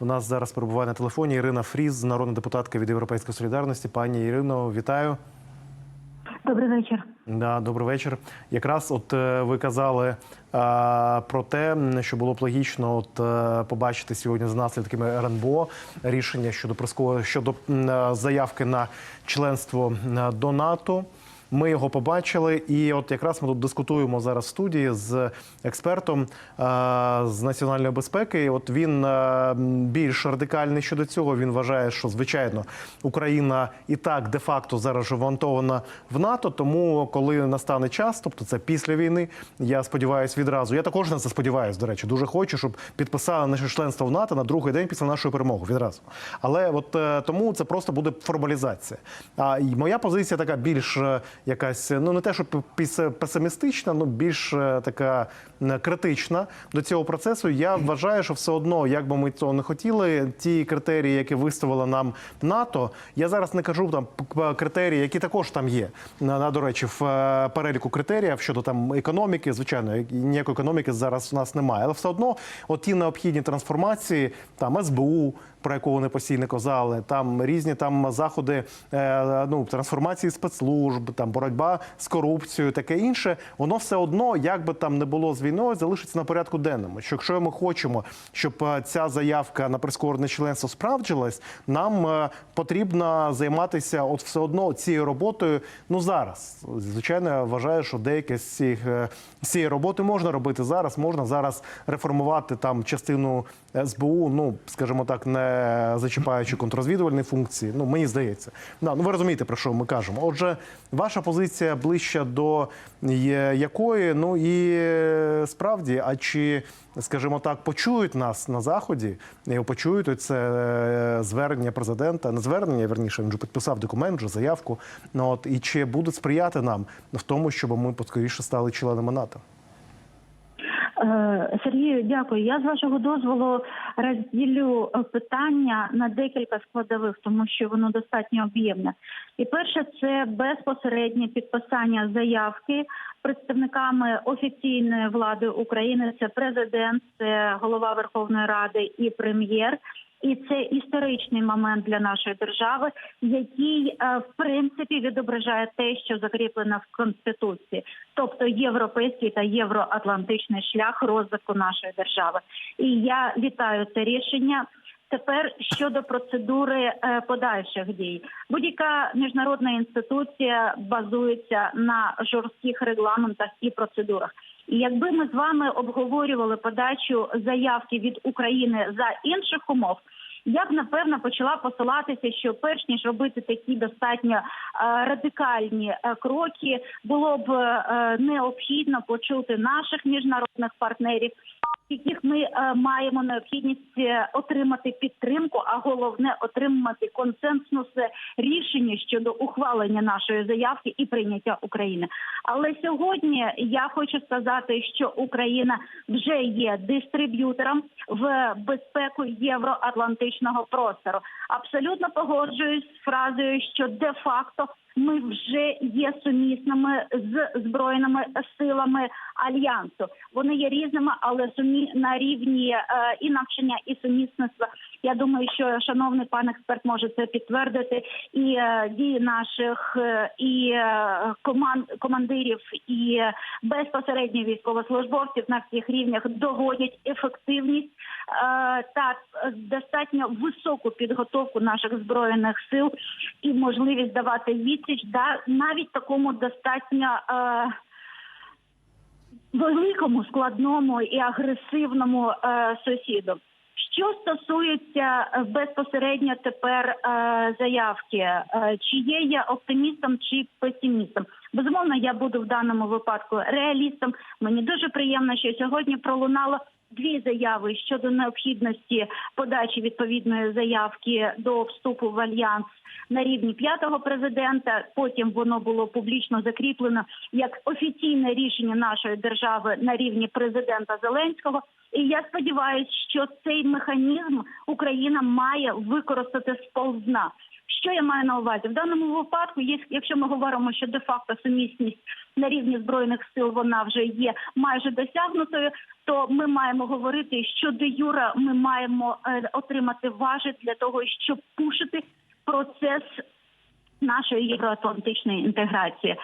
У нас зараз перебуває на телефоні Ірина Фріз, народна депутатка від Європейської солідарності. Пані Ірино, вітаю. Добрий вечір. Да, добрий вечір. Якраз от е, ви казали е, про те, що було б логічно от, е, побачити сьогодні з наслідками РНБО рішення щодо щодо заявки на членство до НАТО. Ми його побачили, і от якраз ми тут дискутуємо зараз в студії з експертом е, з національної безпеки. От він е, більш радикальний щодо цього. Він вважає, що звичайно Україна і так де-факто зараз вантована в НАТО. Тому, коли настане час, тобто це після війни, я сподіваюся, відразу. Я також на це сподіваюся. До речі, дуже хочу, щоб підписали наше членство в НАТО на другий день після нашої перемоги. Відразу. Але от е, тому це просто буде формалізація. А моя позиція така більш якась, ну не те, що песимістична, ну більш е, така критична до цього процесу. Я вважаю, що все одно, як би ми цього не хотіли, ті критерії, які виставила нам НАТО, я зараз не кажу там критерії, які також там є. На, на, до речі, в е, переліку критеріїв щодо там економіки, звичайно, ніякої економіки зараз у нас немає. Але все одно, от ті необхідні трансформації, там СБУ, про яку вони постійно казали, там різні там заходи е, ну, трансформації спецслужб, там боротьба з корупцією, таке інше, воно все одно, як би там не було з війною, залишиться на порядку денному. Що якщо ми хочемо, щоб е, ця заявка на прискорене членство справджилась, нам е, потрібно займатися от все одно цією роботою. Ну зараз, звичайно, я вважаю, що деякі з цих цієї роботи можна робити зараз. Можна зараз реформувати там частину СБУ, ну скажімо так, не зачіпаючи контррозвідувальні функції. Ну мені здається, да, ну ви розумієте про що ми кажемо. Отже, ваша позиція ближча до якої, ну і е, справді, а чи скажімо так, почують нас на заході, і почують це е, звернення президента, не звернення, верніше він вже підписав документ, вже заявку. Ну от і чи будуть сприяти нам в тому, щоб ми поскоріше стали членами НАТО? Е, Сергію, дякую. Я з вашого дозволу розділю е, питання на декілька складових, тому що воно достатньо об'ємне. І перше, це безпосереднє підписання заявки представниками офіційної влади України. Це президент, це голова Верховної Ради і прем'єр. І це історичний момент для нашої держави, який е, в принципі відображає те, що закріплено в конституції, тобто європейський та євроатлантичний шлях розвитку нашої держави. І я вітаю це рішення. Тепер щодо процедури е, подальших дій, будь-яка міжнародна інституція базується на жорстких регламентах і процедурах. І якби ми з вами обговорювали подачу заявки від України за інших умов. Я б напевно почала посилатися, що перш ніж робити такі достатньо е, радикальні е, кроки, було б е, необхідно почути наших міжнародних партнерів, яких ми е, маємо необхідність е, отримати підтримку, а головне отримати консенсусне рішення щодо ухвалення нашої заявки і прийняття України. Але сьогодні я хочу сказати, що Україна вже є дистриб'ютором в безпеку євроатлантичного простору. Абсолютно погоджуюсь з фразою, що де-факто ми вже є сумісними з збройними силами альянсу. Вони є різними, але сумі на рівні е, і навчання, і сумісництва. Я думаю, що шановний пан експерт може це підтвердити. І е, дії наших е, і команд командирів, і безпосередньо військовослужбовців на всіх рівнях доводять ефективність та достатньо високу підготовку наших збройних сил і можливість давати відсіч да навіть такому достатньо. Е, великому складному і агресивному е, сусіду. Що стосується е, безпосередньо тепер е, заявки, е, чи є я оптимістом чи песимістом? Безумовно, я буду в даному випадку реалістом. Мені дуже приємно, що сьогодні пролунало дві заяви щодо необхідності подачі відповідної заявки до вступу в альянс на рівні п'ятого президента. Потім воно було публічно закріплено як офіційне рішення нашої держави на рівні президента Зеленського. І я сподіваюся, що цей механізм Україна має використати сповзна. Що я маю на увазі? В даному випадку, якщо ми говоримо, що де-факто сумісність на рівні збройних сил вона вже є майже досягнутою, то ми маємо говорити, що де юра ми маємо е, отримати важі для того, щоб пушити процес нашої євроатлантичної інтеграції.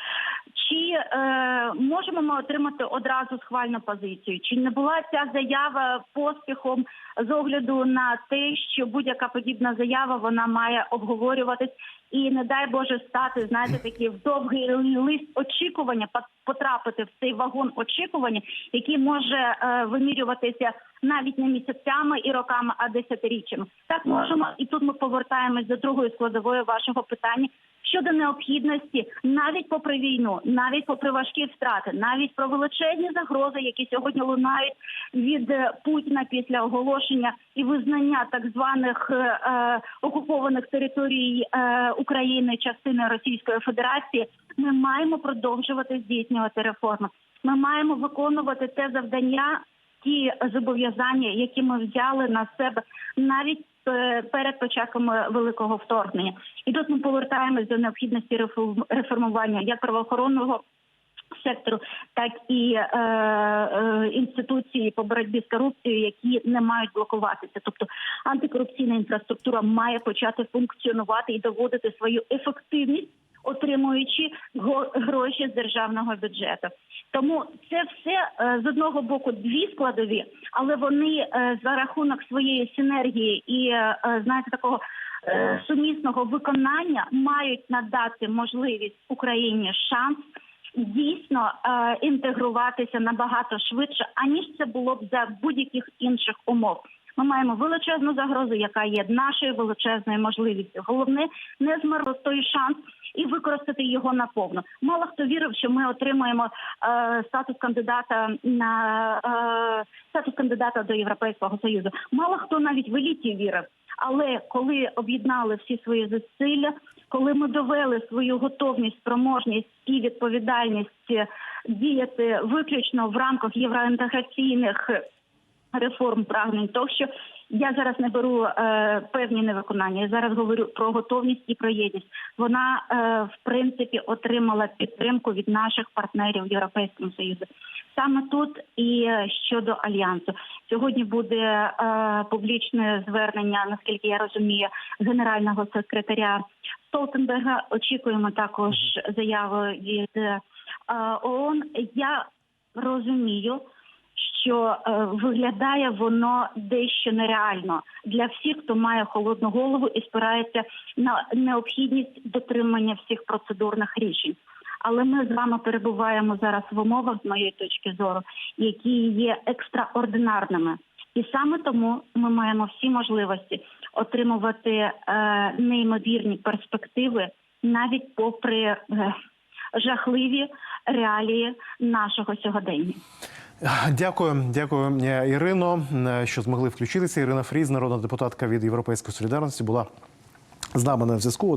Чи е, можемо ми отримати одразу схвальну позицію? Чи не була ця заява поспіхом з огляду на те, що будь-яка подібна заява вона має обговорюватись і не дай Боже стати, знаєте, такий в довгий лист очікування, пот- потрапити в цей вагон очікування, який може е, вимірюватися навіть не місяцями і роками, а десятиріччями. Так можемо, і тут ми повертаємось до другої складової вашого питання щодо необхідності, навіть попри війну, навіть попри важкі втрати, навіть про величезні загрози, які сьогодні лунають від е, Путіна після оголошення і визнання так званих е, е, окупованих територій е, України частиною Російської Федерації, ми маємо продовжувати здійснювати реформи. Ми маємо виконувати те завдання, ті зобов'язання, які ми взяли на себе навіть е, перед початком е, великого вторгнення. І тут ми повертаємось до необхідності реформ- реформування як правоохоронного сектору, так і е, е, інституції по боротьбі з корупцією, які не мають блокуватися. Тобто антикорупційна інфраструктура має почати функціонувати і доводити свою ефективність, отримуючи гроші з державного бюджету. Тому це все е, з одного боку дві складові, але вони е, за рахунок своєї синергії і е, знаєте такого сумісного виконання мають надати можливість Україні шанс дійсно інтегруватися набагато швидше, аніж це було б за будь-яких інших умов. Ми маємо величезну загрозу, яка є нашою величезною можливістю. Головне не змарнувати той шанс і використати його наповну. Мало хто вірив, що ми отримаємо е, статус кандидата на е, статус кандидата до Європейського союзу. Мало хто навіть в еліті вірив. Але коли об'єднали всі свої зусилля, коли ми довели свою готовність, спроможність і відповідальність е, діяти виключно в рамках євроінтеграційних реформ прагнень, тощо я зараз не беру е, певні невиконання. Я зараз говорю про готовність і про єдність. Вона е, в принципі отримала підтримку від наших партнерів в Європейському Союзі. Саме тут і е, щодо альянсу сьогодні буде е, публічне звернення, наскільки я розумію, генерального секретаря Столтенберга. Очікуємо також заяви від е, ООН. Я розумію що е, виглядає воно дещо нереально для всіх, хто має холодну голову і спирається на необхідність дотримання всіх процедурних рішень. Але ми з вами перебуваємо зараз в умовах, з моєї точки зору, які є екстраординарними. І саме тому ми маємо всі можливості отримувати е, неймовірні перспективи, навіть попри е, жахливі реалії нашого сьогодення. Дякую, дякую, е, Ірино, е, що змогли включитися. Ірина Фріз, народна депутатка від Європейської солідарності, була з нами на зв'язку.